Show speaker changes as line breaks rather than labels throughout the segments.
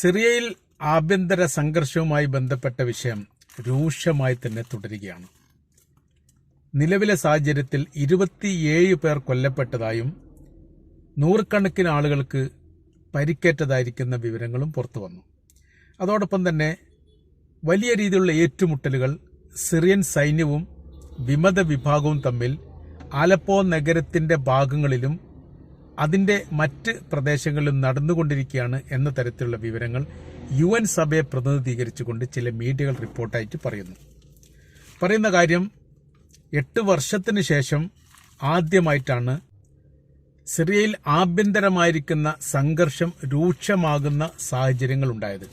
സിറിയയിൽ ആഭ്യന്തര സംഘർഷവുമായി ബന്ധപ്പെട്ട വിഷയം രൂക്ഷമായി തന്നെ തുടരുകയാണ്. നിലവിലെ സാഹചര്യത്തിൽ ഇരുപത്തിയേഴ് പേർ കൊല്ലപ്പെട്ടതായും നൂറുകണക്കിന് ആളുകൾക്ക് പരിക്കേറ്റതായിരിക്കുന്ന വിവരങ്ങളും പുറത്തു വന്നു. അതോടൊപ്പം തന്നെ വലിയ രീതിയിലുള്ള ഏറ്റുമുട്ടലുകൾ സിറിയൻ സൈന്യവും വിമത വിഭാഗവും തമ്മിൽ ആലപ്പോ നഗരത്തിന്റെ ഭാഗങ്ങളിലും അതിന്റെ മറ്റ് പ്രദേശങ്ങളിലും നടന്നുകൊണ്ടിരിക്കുകയാണ് എന്ന തരത്തിലുള്ള വിവരങ്ങൾ യു എൻ സഭയെ പ്രതിനിധീകരിച്ചുകൊണ്ട് ചില മീഡിയകൾ റിപ്പോർട്ടായിട്ട് പറയുന്നു. പറയുന്ന കാര്യം എട്ട് വർഷത്തിന് ശേഷം ആദ്യമായിട്ടാണ് സിറിയയിൽ ആഭ്യന്തരമായിരിക്കുന്ന സംഘർഷം രൂക്ഷമാകുന്ന സാഹചര്യങ്ങൾ ഉണ്ടായത്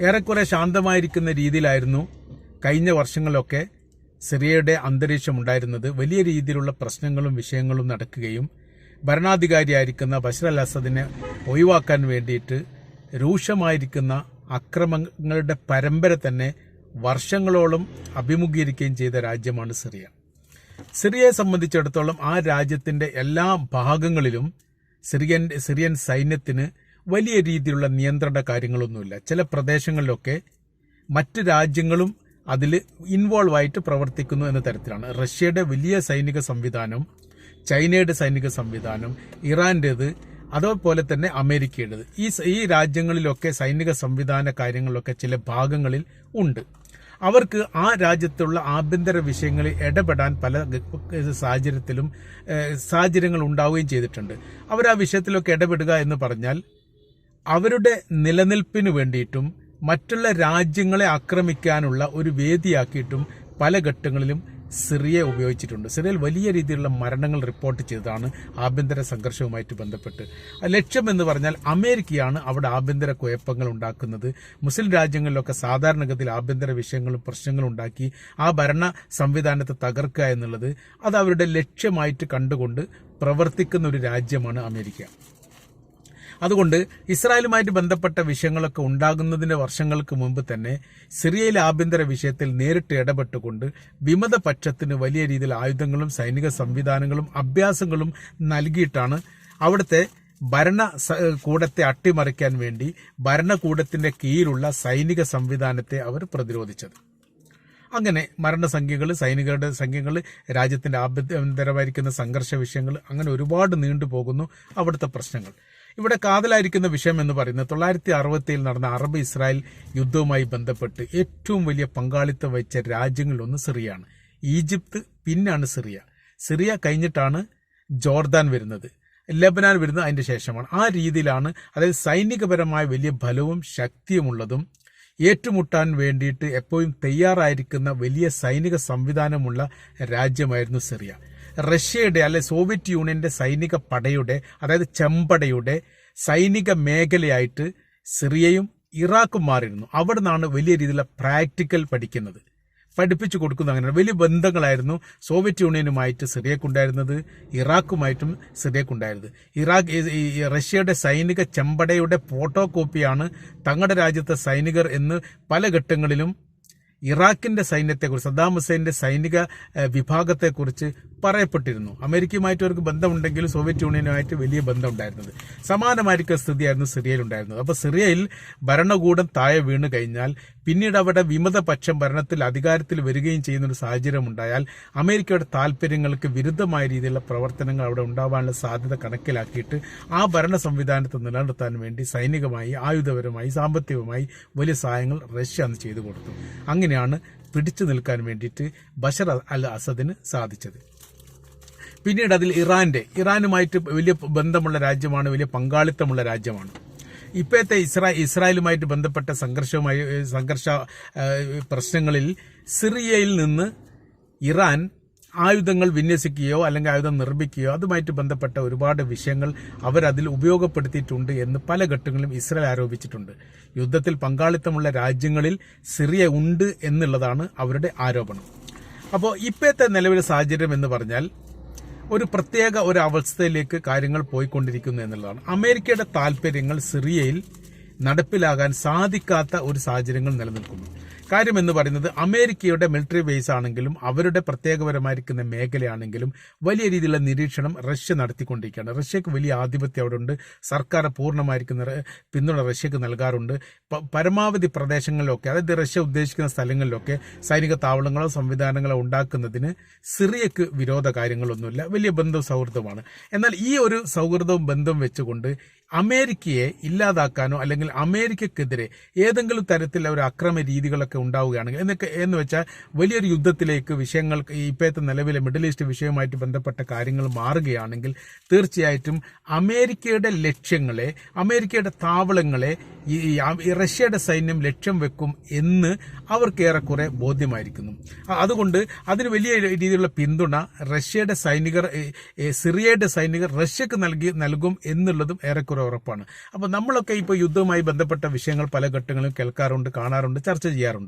ഏറെക്കുറെ ശാന്തമായിരിക്കുന്ന രീതിയിലായിരുന്നു കഴിഞ്ഞ വർഷങ്ങളിലൊക്കെ സിറിയയുടെ അന്തരീക്ഷം ഉണ്ടായിരുന്നത്. വലിയ രീതിയിലുള്ള പ്രശ്നങ്ങളും വിഷയങ്ങളും നടക്കുകയും ഭരണാധികാരിയായിരിക്കുന്ന ബഷർ അൽ അസദിനെ ഒഴിവാക്കാൻ വേണ്ടിയിട്ട് രൂക്ഷമായിരിക്കുന്ന അക്രമങ്ങളുടെ പരമ്പര തന്നെ വർഷങ്ങളോളം അഭിമുഖീകരിക്കുകയും ചെയ്ത രാജ്യമാണ് സിറിയ. സിറിയയെ സംബന്ധിച്ചിടത്തോളം ആ രാജ്യത്തിന്റെ എല്ലാ ഭാഗങ്ങളിലും സിറിയൻ സിറിയൻ സൈന്യത്തിന് വലിയ രീതിയിലുള്ള നിയന്ത്രണ കാര്യങ്ങളൊന്നുമില്ല. ചില പ്രദേശങ്ങളിലൊക്കെ മറ്റ് രാജ്യങ്ങളും അതിൽ ഇൻവോൾവ് ആയിട്ട് പ്രവർത്തിക്കുന്നു എന്ന തരത്തിലാണ്. റഷ്യയുടെ വലിയ സൈനിക സംവിധാനം ചൈനയുടെ സൈനിക സംവിധാനം ഇറാന്റേത് അതേപോലെ തന്നെ അമേരിക്കയുടേത്. ഈ ഈ രാജ്യങ്ങളിലൊക്കെ സൈനിക സംവിധാന കാര്യങ്ങളിലൊക്കെ ചില ഭാഗങ്ങളിൽ ഉണ്ട്. അവർക്ക് ആ രാജ്യത്തുള്ള ആഭ്യന്തര വിഷയങ്ങളിൽ ഇടപെടാൻ പല സാഹചര്യത്തിലും സാഹചര്യങ്ങൾ ഉണ്ടാവുകയും ചെയ്തിട്ടുണ്ട്. അവർ ആ വിഷയത്തിലൊക്കെ ഇടപെടുക എന്ന് പറഞ്ഞാൽ അവരുടെ നിലനിൽപ്പിന് വേണ്ടിയിട്ടും മറ്റുള്ള രാജ്യങ്ങളെ ആക്രമിക്കാനുള്ള ഒരു വേദിയാക്കിയിട്ടും പല ഘട്ടങ്ങളിലും സിറിയ ഉപയോഗിച്ചിട്ടുണ്ട്. സിറിയയിൽ വലിയ രീതിയിലുള്ള മരണങ്ങൾ റിപ്പോർട്ട് ചെയ്തതാണ് ആഭ്യന്തര സംഘർഷവുമായിട്ട് ബന്ധപ്പെട്ട്. ലക്ഷ്യം എന്ന് പറഞ്ഞാൽ അമേരിക്കയാണ് അവിടെ ആഭ്യന്തര കുഴപ്പങ്ങൾ ഉണ്ടാക്കുന്നത്. മുസ്ലിം രാജ്യങ്ങളിലൊക്കെ സാധാരണഗതിയിൽ ആഭ്യന്തര വിഷയങ്ങളും പ്രശ്നങ്ങളും ഉണ്ടാക്കി ആ ഭരണ സംവിധാനത്തെ തകർക്കുക എന്നുള്ളത് അത് അവരുടെ ലക്ഷ്യമായിട്ട് കണ്ടുകൊണ്ട് പ്രവർത്തിക്കുന്ന ഒരു രാജ്യമാണ് അമേരിക്ക. അതുകൊണ്ട് ഇസ്രായേലുമായിട്ട് ബന്ധപ്പെട്ട വിഷയങ്ങളൊക്കെ ഉണ്ടാകുന്നതിന്റെ വർഷങ്ങൾക്ക് മുമ്പ് തന്നെ സിറിയയിലെ ആഭ്യന്തര വിഷയത്തിൽ നേരിട്ട് ഇടപെട്ടുകൊണ്ട് വിമത പക്ഷത്തിന് വലിയ രീതിയിൽ ആയുധങ്ങളും സൈനിക സംവിധാനങ്ങളും അഭ്യാസങ്ങളും നൽകിയിട്ടാണ് അവിടുത്തെ ഭരണ കൂടത്തെ അട്ടിമറിക്കാൻ വേണ്ടി ഭരണകൂടത്തിന്റെ കീഴിലുള്ള സൈനിക സംവിധാനത്തെ അവർ പ്രതിരോധിച്ചത്. അങ്ങനെ മരണസംഖ്യകൾ സൈനികരുടെ സംഖ്യകൾ രാജ്യത്തിന്റെ ആഭ്യന്തരമായിരിക്കുന്ന സംഘർഷ വിഷയങ്ങൾ അങ്ങനെ ഒരുപാട് നീണ്ടുപോകുന്നു അവിടുത്തെ പ്രശ്നങ്ങൾ. ഇവിടെ കാതലായിരിക്കുന്ന വിഷയം എന്ന് പറയുന്നത് തൊള്ളായിരത്തി അറുപത്തിയിൽ നടന്ന അറബ് ഇസ്രായേൽ യുദ്ധവുമായി ബന്ധപ്പെട്ട് ഏറ്റവും വലിയ പങ്കാളിത്തം വഹിച്ച രാജ്യങ്ങളിലൊന്ന് സിറിയാണ് ഈജിപ്ത് പിന്നാണ് സിറിയ. സിറിയ കഴിഞ്ഞിട്ടാണ് ജോർദാൻ വരുന്നത്. ലബനാൻ വരുന്നത് അതിന്റെ ശേഷമാണ്. ആ രീതിയിലാണ് അതായത് സൈനികപരമായ വലിയ ബലവും ശക്തിയുമുള്ളതും ഏറ്റുമുട്ടാൻ വേണ്ടിയിട്ട് എപ്പോഴും തയ്യാറായിരിക്കുന്ന വലിയ സൈനിക സംവിധാനമുള്ള രാജ്യമായിരുന്നു സിറിയ. റഷ്യയുടെ അല്ലെ സോവിയറ്റ് യൂണിയന്റെ സൈനിക പടയുടെ അതായത് ചെമ്പടയുടെ സൈനിക മേഖലയായിട്ട് സിറിയയും ഇറാഖും മാറിയിരുന്നു. അവിടെ നിന്നാണ് വലിയ രീതിയിലുള്ള പ്രാക്ടിക്കൽ പഠിക്കുന്നത്. പഠിപ്പിച്ചു കൊടുക്കുന്ന അങ്ങനെ വലിയ ബന്ധങ്ങളായിരുന്നു സോവിയറ്റ് യൂണിയനുമായിട്ട് സിറിയക്കുണ്ടായിരുന്നത് ഇറാഖുമായിട്ടും സിറിയക്കുണ്ടായിരുന്നത്. ഇറാഖ് റഷ്യയുടെ സൈനിക ചെമ്പടയുടെ ഫോട്ടോ കോപ്പിയാണ് തങ്ങളുടെ രാജ്യത്തെ സൈനികർ എന്ന് പല ഘട്ടങ്ങളിലും ഇറാഖിന്റെ സൈന്യത്തെക്കുറിച്ച് സദ്ദാം ഹുസൈന്റെ സൈനിക വിഭാഗത്തെക്കുറിച്ച് പറയപ്പെട്ടിരുന്നു. അമേരിക്കയുമായിട്ട് അവർക്ക് ബന്ധമുണ്ടെങ്കിലും സോവിയറ്റ് യൂണിയനുമായിട്ട് വലിയ ബന്ധം ഉണ്ടായിരുന്നത് സമാനമായിരിക്കും സ്ഥിതിയായിരുന്നു സിറിയയിൽ ഉണ്ടായിരുന്നത് അപ്പോൾ സിറിയയിൽ ഭരണകൂടം താഴെ വീണ് കഴിഞ്ഞാൽ പിന്നീട് അവിടെ വിമതപക്ഷം ഭരണത്തിൽ അധികാരത്തിൽ വരികയും ചെയ്യുന്ന ഒരു സാഹചര്യം ഉണ്ടായാൽ അമേരിക്കയുടെ താല്പര്യങ്ങൾക്ക് വിരുദ്ധമായ രീതിയിലുള്ള പ്രവർത്തനങ്ങൾ അവിടെ ഉണ്ടാവാനുള്ള സാധ്യത കണക്കിലാക്കിയിട്ട് ആ ഭരണ സംവിധാനത്തെ നിലനിർത്താൻ വേണ്ടി സൈനികമായി ആയുധപരമായി സാമ്പത്തികമായി വലിയ സഹായങ്ങൾ റഷ്യ അന്ന് ചെയ്തു കൊടുത്തു. അങ്ങനെയാണ് പിടിച്ചു നിൽക്കാൻ വേണ്ടിയിട്ട് ബഷർ അൽ അസദിന് സാധിച്ചത്. പിന്നീട് അതിൽ ഇറാന്റെ ഇറാനുമായിട്ട് വലിയ ബന്ധമുള്ള രാജ്യമാണ് വലിയ പങ്കാളിത്തമുള്ള രാജ്യമാണ്. ഇപ്പോഴത്തെ ഇസ്രാ ഇസ്രായേലുമായിട്ട് ബന്ധപ്പെട്ട സംഘർഷവുമായി സംഘർഷ പ്രശ്നങ്ങളിൽ സിറിയയിൽ നിന്ന് ഇറാൻ ആയുധങ്ങൾ വിന്യസിക്കുകയോ അല്ലെങ്കിൽ ആയുധം നിർമ്മിക്കുകയോ അതുമായിട്ട് ബന്ധപ്പെട്ട ഒരുപാട് വിഷയങ്ങൾ അവരതിൽ ഉപയോഗപ്പെടുത്തിയിട്ടുണ്ട് എന്ന് പല ഘട്ടങ്ങളിലും ഇസ്രായേൽ ആരോപിച്ചിട്ടുണ്ട്. യുദ്ധത്തിൽ പങ്കാളിത്തമുള്ള രാജ്യങ്ങളിൽ സിറിയ ഉണ്ട് എന്നുള്ളതാണ് അവരുടെ ആരോപണം. അപ്പോൾ ഇപ്പോഴത്തെ നിലവിലെ സാഹചര്യം എന്ന് പറഞ്ഞാൽ ഒരു പ്രത്യേക ഒരു അവസ്ഥയിലേക്ക് കാര്യങ്ങൾ പോയിക്കൊണ്ടിരിക്കുന്നു എന്നുള്ളതാണ്. അമേരിക്കയുടെ താല്പര്യങ്ങൾ സിറിയയിൽ നടപ്പിലാകാൻ സാധിക്കാത്ത ഒരു സാഹചര്യങ്ങൾ നിലനിൽക്കുന്നു. കാര്യം എന്ന് പറയുന്നത് അമേരിക്കയുടെ മിലിറ്ററി ബേസ് ആണെങ്കിലും അവരുടെ പ്രത്യേകപരമായിരിക്കുന്ന മേഖലയാണെങ്കിലും വലിയ രീതിയിലുള്ള നിരീക്ഷണം റഷ്യ നടത്തിക്കൊണ്ടിരിക്കുകയാണ്. റഷ്യക്ക് വലിയ ആധിപത്യം അവിടെ ഉണ്ട് സർക്കാർ പൂർണമായിരിക്കുന്ന പിന്തുണ റഷ്യക്ക് നൽകാറുണ്ട്. പരമാവധി പ്രദേശങ്ങളിലൊക്കെ അതായത് റഷ്യ ഉദ്ദേശിക്കുന്ന സ്ഥലങ്ങളിലൊക്കെ സൈനിക താവളങ്ങളോ സംവിധാനങ്ങളോ ഉണ്ടാക്കുന്നതിന് സിറിയക്ക് വിരോധ കാര്യങ്ങളൊന്നുമില്ല. വലിയ ബന്ധവും സൗഹൃദമാണ്. എന്നാൽ ഈ ഒരു സൗഹൃദവും ബന്ധം വെച്ചുകൊണ്ട് അമേരിക്കയെ ഇല്ലാതാക്കാനോ അല്ലെങ്കിൽ അമേരിക്കക്കെതിരെ ഏതെങ്കിലും തരത്തിലുള്ള ഒരു അക്രമ രീതികളൊക്കെ ഉണ്ടാവുകയാണെങ്കിൽ. എന്നൊക്കെ എന്ന് വെച്ചാൽ വലിയൊരു യുദ്ധത്തിലേക്ക് വിഷയങ്ങൾ ഇപ്പോഴത്തെ നിലവിലെ മിഡിൽ ഈസ്റ്റ് വിഷയവുമായിട്ട് ബന്ധപ്പെട്ട കാര്യങ്ങൾ മാറുകയാണെങ്കിൽ തീർച്ചയായിട്ടും അമേരിക്കയുടെ ലക്ഷ്യങ്ങളെ അമേരിക്കയുടെ താവളങ്ങളെ ഈ റഷ്യയുടെ സൈന്യം ലക്ഷ്യം വെക്കും എന്ന് അവർക്ക് ഏറെക്കുറെ ബോധ്യമായിരിക്കുന്നു അതുകൊണ്ട് അതിന് വലിയ രീതിയിലുള്ള പിന്തുണ റഷ്യയുടെ സൈനികർ സിറിയയുടെ സൈനികർ റഷ്യക്ക് നൽകി നൽകും എന്നുള്ളതും ഏറെക്കുറെ ഉറപ്പാണ്. അപ്പോൾ നമ്മളൊക്കെ ഇപ്പോൾ യുദ്ധവുമായി ബന്ധപ്പെട്ട വിഷയങ്ങൾ പല ഘട്ടങ്ങളും കേൾക്കാറുണ്ട് കാണാറുണ്ട് ചർച്ച ചെയ്യാറുണ്ട്.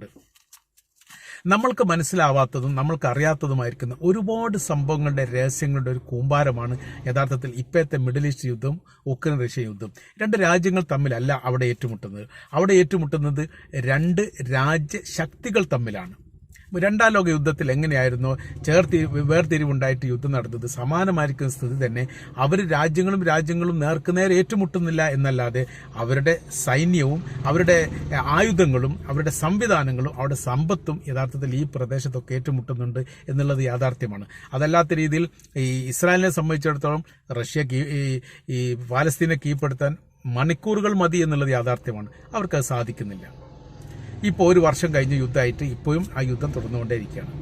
നമ്മൾക്ക് മനസ്സിലാവാത്തതും നമ്മൾക്ക് അറിയാത്തതുമായിരിക്കുന്ന ഒരുപാട് സംഭവങ്ങളുടെ രഹസ്യങ്ങളുടെ ഒരു കൂമ്പാരമാണ് യഥാർത്ഥത്തിൽ ഇപ്പോഴത്തെ മിഡിൽ ഈസ്റ്റ് യുദ്ധം ഉക്രൈൻ റഷ്യ യുദ്ധം. രണ്ട് രാജ്യങ്ങൾ തമ്മിലല്ല അവിടെ ഏറ്റുമുട്ടുന്നത്. അവിടെ ഏറ്റുമുട്ടുന്നത് രണ്ട് രാജ്യശക്തികൾ തമ്മിലാണ്. രണ്ടാം ലോക യുദ്ധത്തിൽ എങ്ങനെയായിരുന്നു? ചേർത്തി വേർതിരിവുണ്ടായിട്ട് യുദ്ധം നടന്നത്. സമാനമായിരിക്കുന്ന സ്ഥിതി തന്നെ അവർ രാജ്യങ്ങളും രാജ്യങ്ങളും നേർക്കുനേരെ ഏറ്റുമുട്ടുന്നില്ല എന്നല്ലാതെ അവരുടെ സൈന്യവും അവരുടെ ആയുധങ്ങളും അവരുടെ സംവിധാനങ്ങളും അവരുടെ സമ്പത്തും യഥാർത്ഥത്തിൽ ഈ പ്രദേശത്തൊക്കെ ഏറ്റുമുട്ടുന്നുണ്ട് എന്നുള്ളത് യാഥാർത്ഥ്യമാണ്. അതല്ലാത്ത രീതിയിൽ ഈ ഇസ്രായേലിനെ സംബന്ധിച്ചിടത്തോളം റഷ്യ ഈ ഈ പാലസ്തീനെ കീഴ്പ്പെടുത്താൻ മണിക്കൂറുകൾ മതി എന്നുള്ളത് യാഥാർത്ഥ്യമാണ്. അവർക്ക് അത് സാധിക്കുന്നില്ല. ഇപ്പോൾ ഒരു വർഷം കഴിഞ്ഞ യുദ്ധമായിട്ട് ഇപ്പോഴും ആ യുദ്ധം തുടർന്നുകൊണ്ടേയിരിക്കുകയാണ്.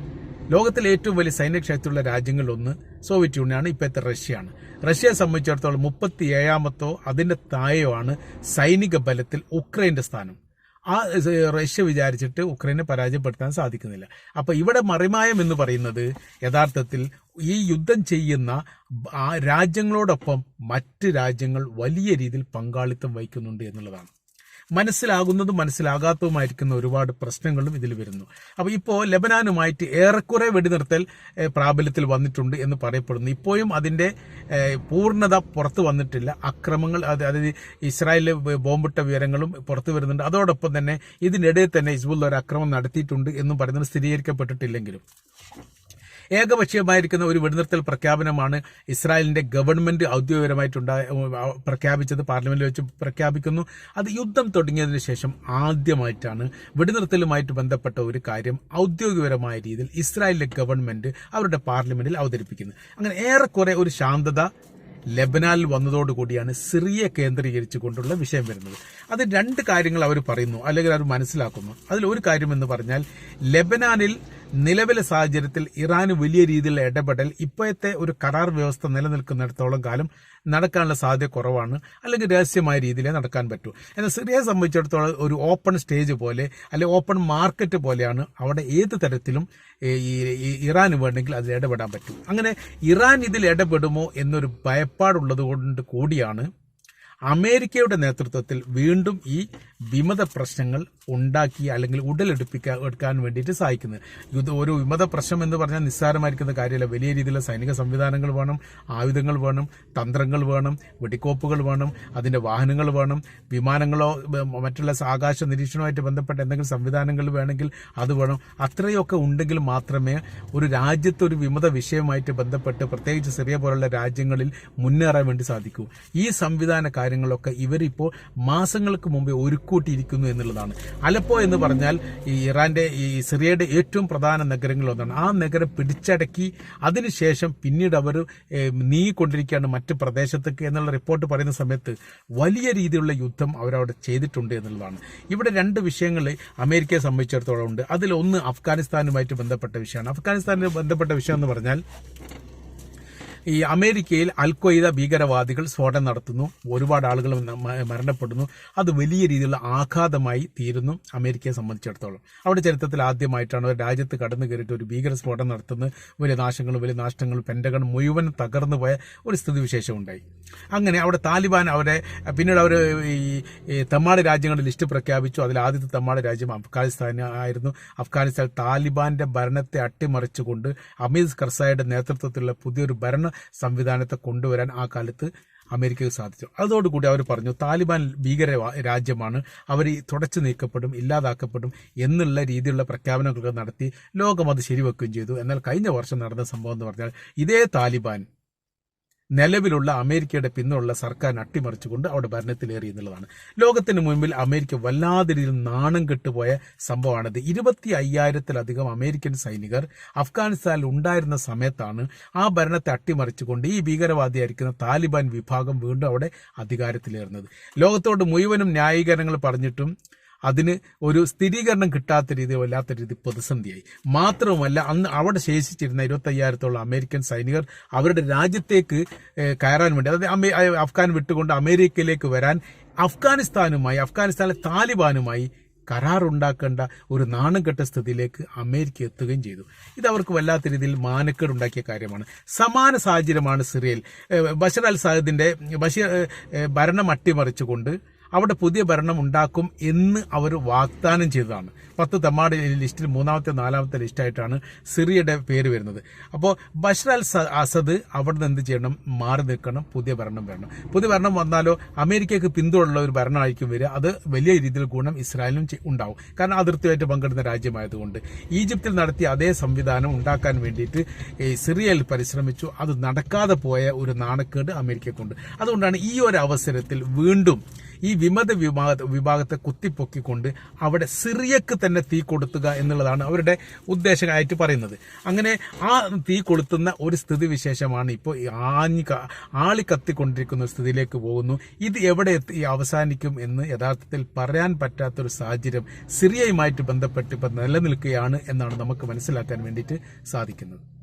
ലോകത്തിലെ ഏറ്റവും വലിയ സൈന്യക്ഷേത്രമുള്ള രാജ്യങ്ങളിലൊന്ന് സോവിയറ്റ് യൂണിയനാണ് ഇപ്പോഴത്തെ റഷ്യയാണ്. റഷ്യയെ സംബന്ധിച്ചിടത്തോളം മുപ്പത്തി ഏഴാമത്തോ അതിന്റെ താഴെയോ ആണ് സൈനിക ബലത്തിൽ ഉക്രൈന്റെ സ്ഥാനം. ആ റഷ്യ വിചാരിച്ചിട്ട് ഉക്രൈനെ പരാജയപ്പെടുത്താൻ സാധിക്കുന്നില്ല. അപ്പോൾ ഇവിടെ മറിമായം എന്ന് പറയുന്നത് യഥാർത്ഥത്തിൽ ഈ യുദ്ധം ചെയ്യുന്ന രാജ്യങ്ങളോടൊപ്പം മറ്റ് രാജ്യങ്ങൾ വലിയ രീതിയിൽ പങ്കാളിത്തം വഹിക്കുന്നുണ്ട് എന്നുള്ളതാണ്. മനസ്സിലാകുന്നതും മനസ്സിലാകാത്തതുമായിരിക്കുന്ന ഒരുപാട് പ്രശ്നങ്ങളും ഇതിൽ വരുന്നു. അപ്പോൾ ഇപ്പോൾ ലബനാനുമായിട്ട് ഏറെക്കുറെ വെടിനിർത്തൽ പ്രാബല്യത്തിൽ വന്നിട്ടുണ്ട് എന്ന് പറയപ്പെടുന്നു. ഇപ്പോഴും അതിന്റെ ഏഹ്, പൂർണത പുറത്തു വന്നിട്ടില്ല. അക്രമങ്ങൾ അതായത് ഇസ്രായേലിൽ ബോംബിട്ട വിവരങ്ങളും പുറത്തു വരുന്നുണ്ട്. അതോടൊപ്പം തന്നെ ഇതിനിടെ തന്നെ ഹിസ്ബുള്ള ഒരു അക്രമം നടത്തിയിട്ടുണ്ട് എന്നും പറയുന്നത് സ്ഥിരീകരിക്കപ്പെട്ടിട്ടില്ലെങ്കിലും. ഏകപക്ഷീയമായിരിക്കുന്ന ഒരു വെടിനിർത്തൽ പ്രഖ്യാപനമാണ് ഇസ്രായേലിന്റെ ഗവൺമെന്റ് ഔദ്യോഗികപരമായിട്ടുണ്ടായ പ്രഖ്യാപിച്ചത് പാർലമെന്റിൽ വെച്ച് പ്രഖ്യാപിക്കുന്നു. അത് യുദ്ധം തുടങ്ങിയതിനു ശേഷം ആദ്യമായിട്ടാണ് വെടിനിർത്തലുമായിട്ട് ബന്ധപ്പെട്ട ഒരു കാര്യം ഔദ്യോഗികപരമായ രീതിയിൽ ഇസ്രായേലിലെ ഗവൺമെന്റ് അവരുടെ പാർലമെന്റിൽ അവതരിപ്പിക്കുന്നത്. അങ്ങനെ ഏറെക്കുറെ ഒരു ശാന്തത ലബനാൽ വന്നതോടുകൂടിയാണ് സിറിയ കേന്ദ്രീകരിച്ചു കൊണ്ടുള്ള വിഷയം വരുന്നത്. അത് രണ്ട് കാര്യങ്ങൾ അവർ പറയുന്നു അല്ലെങ്കിൽ അവർ മനസ്സിലാക്കുന്നു. അതിൽ ഒരു കാര്യം എന്ന് പറഞ്ഞാൽ ലെബനാനിൽ നിലവിലെ സാഹചര്യത്തിൽ ഇറാന് വലിയ രീതിയിലുള്ള ഇടപെടൽ ഇപ്പോഴത്തെ ഒരു കരാർ വ്യവസ്ഥ നിലനിൽക്കുന്നിടത്തോളം കാലം നടക്കാനുള്ള സാധ്യത കുറവാണ്. അല്ലെങ്കിൽ രഹസ്യമായ രീതിയിൽ നടക്കാൻ പറ്റൂ. എന്നാൽ സിറിയയെ സംബന്ധിച്ചിടത്തോളം ഒരു ഓപ്പൺ സ്റ്റേജ് പോലെ അല്ലെങ്കിൽ ഓപ്പൺ മാർക്കറ്റ് പോലെയാണ് അവിടെ ഏത് തരത്തിലും ഈ ഇറാന് വേണമെങ്കിൽ അതിൽ ഇടപെടാൻ പറ്റും. അങ്ങനെ ഇറാൻ ഇതിൽ ഇടപെടുമോ എന്നൊരു ഭയപ്പാടുള്ളത് കൊണ്ട് കൂടിയാണ് അമേരിക്കയുടെ നേതൃത്വത്തിൽ വീണ്ടും ഈ വിമത പ്രശ്നങ്ങൾ ഉണ്ടാക്കി അല്ലെങ്കിൽ ഉടലെടുപ്പിക്കാൻ എടുക്കാൻ വേണ്ടിയിട്ട് സഹായിക്കുന്നത്. യുദ്ധ ഒരു വിമത പ്രശ്നം എന്ന് പറഞ്ഞാൽ നിസ്സാരമായിരിക്കുന്ന കാര്യമല്ല. വലിയ രീതിയിലുള്ള സൈനിക സംവിധാനങ്ങൾ വേണം ആയുധങ്ങൾ വേണം തന്ത്രങ്ങൾ വേണം വെടിക്കോപ്പുകൾ വേണം അതിന്റെ വാഹനങ്ങൾ വേണം വിമാനങ്ങളോ മറ്റുള്ള ആകാശ നിരീക്ഷണവുമായിട്ട് ബന്ധപ്പെട്ട എന്തെങ്കിലും സംവിധാനങ്ങൾ വേണമെങ്കിൽ അത് വേണം. അത്രയൊക്കെ ഉണ്ടെങ്കിൽ മാത്രമേ ഒരു രാജ്യത്ത് ഒരു വിമത വിഷയമായിട്ട് ബന്ധപ്പെട്ട് പ്രത്യേകിച്ച് സിറിയ പോലുള്ള രാജ്യങ്ങളിൽ മുന്നേറാൻ വേണ്ടി സാധിക്കൂ. ഈ സംവിധാന കാര്യങ്ങളൊക്കെ ഇവരിപ്പോൾ മാസങ്ങൾക്ക് മുമ്പേ ഒരുക്കൂട്ടിയിരിക്കുന്നു എന്നുള്ളതാണ്. അലപ്പോ എന്ന് പറഞ്ഞാൽ ഈ ഇറാന്റെ ഈ സിറിയയുടെ ഏറ്റവും പ്രധാന നഗരങ്ങളിൽ ഒന്നാണ് ആ നഗരം പിടിച്ചടക്കി അതിനുശേഷം പിന്നീട് അവർ നീങ്ങിക്കൊണ്ടിരിക്കുകയാണ് മറ്റ് പ്രദേശത്തേക്ക് എന്നുള്ള റിപ്പോർട്ട് പറയുന്ന സമയത്ത് വലിയ രീതിയിലുള്ള യുദ്ധം അവരവിടെ ചെയ്തിട്ടുണ്ട് എന്നുള്ളതാണ്. ഇവിടെ രണ്ട് വിഷയങ്ങൾ അമേരിക്കയെ സംബന്ധിച്ചിടത്തോളം ഉണ്ട്. അതിലൊന്ന് അഫ്ഗാനിസ്ഥാനുമായിട്ട് ബന്ധപ്പെട്ട വിഷയമാണ്. അഫ്ഗാനിസ്ഥാനുമായി ബന്ധപ്പെട്ട വിഷയം എന്ന് പറഞ്ഞാൽ ഈ അമേരിക്കയിൽ അൽ ഖ്വയ്ദ ഭീകരവാദികൾ സ്ഫോടനം നടത്തുന്നു. ഒരുപാട് ആളുകൾ മരണപ്പെടുന്നു. അത് വലിയ രീതിയിലുള്ള ആഘാതമായി തീരുന്നു അമേരിക്കയെ സംബന്ധിച്ചിടത്തോളം. അവിടെ ചരിത്രത്തിൽ ആദ്യമായിട്ടാണ് ഒരു രാജ്യത്ത് കടന്നു കയറിയിട്ട് ഒരു ഭീകര സ്ഫോടനം നടത്തുന്നത്. വലിയ നാശങ്ങളും വലിയ നാശങ്ങളും പെൻഡഗൺ മുഴുവൻ തകർന്നു പോയ ഒരു സ്ഥിതിവിശേഷം ഉണ്ടായി. അങ്ങനെ അവിടെ താലിബാൻ അവരെ പിന്നീട് അവർ ഈ ഈ തമ്മാട് രാജ്യങ്ങളുടെ ലിസ്റ്റ് പ്രഖ്യാപിച്ചു. അതിൽ ആദ്യത്തെ തമ്മാട് രാജ്യം അഫ്ഗാനിസ്ഥാൻ ആയിരുന്നു. അഫ്ഗാനിസ്ഥാൻ താലിബാന്റെ ഭരണത്തെ അട്ടിമറിച്ചുകൊണ്ട് അമീദ് കർസായുടെ നേതൃത്വത്തിലുള്ള പുതിയൊരു ഭരണ സംവിധാനത്തെ കൊണ്ടുവരാൻ ആ കാലത്ത് അമേരിക്കക്ക് സാധിച്ചു. അതോടുകൂടി അവർ പറഞ്ഞു താലിബാൻ ഭീകര രാജ്യമാണ്. അവർ തുടച്ചു നീക്കപ്പെടും ഇല്ലാതാക്കപ്പെടും എന്നുള്ള രീതിയിലുള്ള പ്രഖ്യാപനങ്ങളൊക്കെ നടത്തി ലോകം അത് ശരിവെക്കുകയും ചെയ്തു. എന്നാൽ കഴിഞ്ഞ വർഷം നടന്ന സംഭവം എന്ന് പറഞ്ഞാൽ ഇതേ താലിബാൻ നിലവിലുള്ള അമേരിക്കയുടെ പിന്നുള്ള സർക്കാരിനെ അട്ടിമറിച്ചുകൊണ്ട് അവിടെ ഭരണത്തിലേറി എന്നുള്ളതാണ്. ലോകത്തിന് മുൻപിൽ അമേരിക്ക വല്ലാതെ രീതിയിൽ നാണം കെട്ടുപോയ സംഭവമാണിത്. ഇരുപത്തി അയ്യായിരത്തിലധികം അമേരിക്കൻ സൈനികർ അഫ്ഗാനിസ്ഥാനിൽ ഉണ്ടായിരുന്ന സമയത്താണ് ആ ഭരണത്തെ അട്ടിമറിച്ചുകൊണ്ട് ഈ ഭീകരവാദിയായിരിക്കുന്ന താലിബാൻ വിഭാഗം വീണ്ടും അവിടെ അധികാരത്തിലേറുന്നത്. ലോകത്തോട് മുഴുവനും ന്യായീകരണങ്ങൾ പറഞ്ഞിട്ടും അതിന് ഒരു സ്ഥിരീകരണം കിട്ടാത്ത രീതി വല്ലാത്ത രീതി പ്രതിസന്ധിയായി. മാത്രവുമല്ല അന്ന് അവിടെ ശേഷിച്ചിരുന്ന ഇരുപത്തി അയ്യായിരത്തോളം അമേരിക്കൻ സൈനികർ അവരുടെ രാജ്യത്തേക്ക് കയറാൻ വേണ്ടി അതായത് അഫ്ഗാൻ വിട്ടുകൊണ്ട് അമേരിക്കയിലേക്ക് വരാൻ അഫ്ഗാനിസ്ഥാനുമായി അഫ്ഗാനിസ്ഥാനിലെ താലിബാനുമായി കരാറുണ്ടാക്കേണ്ട ഒരു നാണം കെട്ട സ്ഥിതിയിലേക്ക് അമേരിക്ക എത്തുകയും ചെയ്തു. ഇത് അവർക്ക് വല്ലാത്ത രീതിയിൽ മാനക്കേട് ഉണ്ടാക്കിയ കാര്യമാണ്. സമാന സാഹചര്യമാണ് സിറിയയിൽ. ബഷർ അൽ സാഹിദിന്റെ ബഷീർ ഭരണം അട്ടിമറിച്ചുകൊണ്ട് അവിടെ പുതിയ ഭരണം ഉണ്ടാക്കും എന്ന് അവർ വാഗ്ദാനം ചെയ്തതാണ്. പത്ത് തെമ്മാട് ലിസ്റ്റിൽ മൂന്നാമത്തെ നാലാമത്തെ ലിസ്റ്റായിട്ടാണ് സിറിയയുടെ പേര് വരുന്നത്. അപ്പോൾ ബഷർ അൽ അസദ് അവിടെ നിന്ന് എന്ത് ചെയ്യണം? മാറി നിൽക്കണം പുതിയ ഭരണം വരണം. പുതിയ ഭരണം വന്നാലോ അമേരിക്കയ്ക്ക് പിന്തുണയുള്ള ഒരു ഭരണമായിരിക്കും വരിക. അത് വലിയ രീതിയിൽ ഗുണം ഇസ്രായേലിനും ഉണ്ടാവും. കാരണം അതിർത്തിയായിട്ട് പങ്കെടുന്ന രാജ്യമായതുകൊണ്ട്. ഈജിപ്തിൽ നടത്തിയ അതേ സംവിധാനം ഉണ്ടാക്കാൻ വേണ്ടിയിട്ട് സിറിയയിൽ പരിശ്രമിച്ചു. അത് നടക്കാതെ പോയ ഒരു നാണക്കേട് അമേരിക്കക്കുണ്ട് അതുകൊണ്ടാണ് ഈ ഒരു അവസരത്തിൽ വീണ്ടും ഈ വിമത വിഭാഗ വിഭാഗത്തെ കുത്തിപ്പൊക്കിക്കൊണ്ട് അവിടെ സിറിയക്ക് തന്നെ തീ കൊടുത്തുക എന്നുള്ളതാണ് അവരുടെ ഉദ്ദേശമായിട്ട് പറയുന്നത്. അങ്ങനെ ആ തീ കൊളുത്തുന്ന ഒരു സ്ഥിതി വിശേഷമാണ് ഇപ്പോൾ ആഞ്ഞ് ആളി കത്തിക്കൊണ്ടിരിക്കുന്ന സ്ഥിതിയിലേക്ക് പോകുന്നു. ഇത് എവിടെ എത്തി അവസാനിക്കും എന്ന് യഥാർത്ഥത്തിൽ പറയാൻ പറ്റാത്തൊരു സാഹചര്യം സിറിയയുമായിട്ട് ബന്ധപ്പെട്ട് ഇപ്പം നിലനിൽക്കുകയാണ് എന്നാണ് നമുക്ക് മനസ്സിലാക്കാൻ വേണ്ടിയിട്ട് സാധിക്കുന്നത്.